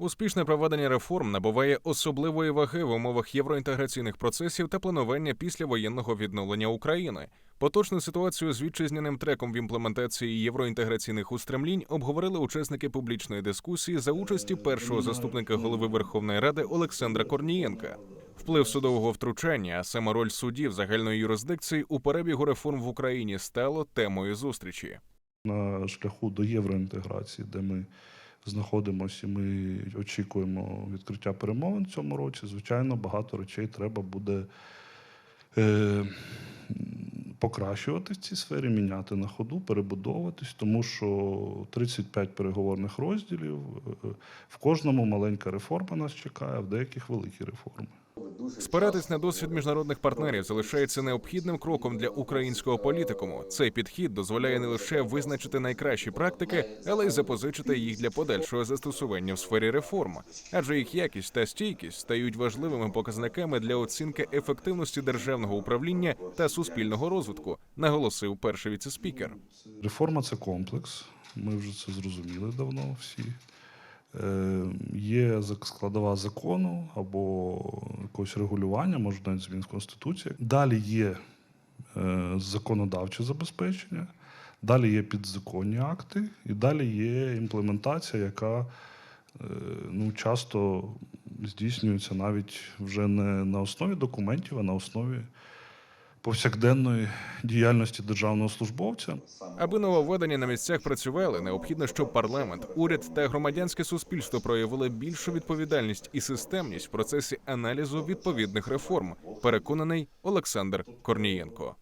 Успішне проведення реформ набуває особливої ваги в умовах євроінтеграційних процесів та планування післявоєнного відновлення України. Поточну ситуацію з вітчизняним треком в імплементації євроінтеграційних устремлінь обговорили учасники публічної дискусії за участі першого заступника голови Верховної Ради Олександра Корнієнка. Вплив судового втручання, а саме роль судів загальної юрисдикції у перебігу реформ в Україні стало темою зустрічі. на шляху до євроінтеграції, де ми знаходимося, ми очікуємо відкриття перемовин цьому році. Звичайно, багато речей треба буде е, покращувати в цій сфері, міняти на ходу, перебудовуватись, тому що 35 переговорних розділів. е, В кожному маленька реформа нас чекає, в деяких великі реформи. Спиратись на досвід міжнародних партнерів залишається необхідним кроком для українського політикуму. Цей підхід дозволяє не лише визначити найкращі практики, але й запозичити їх для подальшого застосування в сфері реформ, адже їх якість та стійкість стають важливими показниками для оцінки ефективності державного управління та суспільного розвитку, наголосив перший віцеспікер. Реформа це комплекс. Ми вже це зрозуміли давно всі. Е, є складова закону або якогось регулювання, може навіть змін в Конституції. Далі є е, законодавче забезпечення, далі є підзаконні акти, і далі є імплементація, яка е, ну, часто здійснюється навіть вже не на основі документів, а на основі повсякденної діяльності державного службовця. Аби нововведення на місцях працювали, необхідно, щоб парламент, уряд та громадянське суспільство проявили більшу відповідальність і системність в процесі аналізу відповідних реформ. Переконаний Олександр Корнієнко.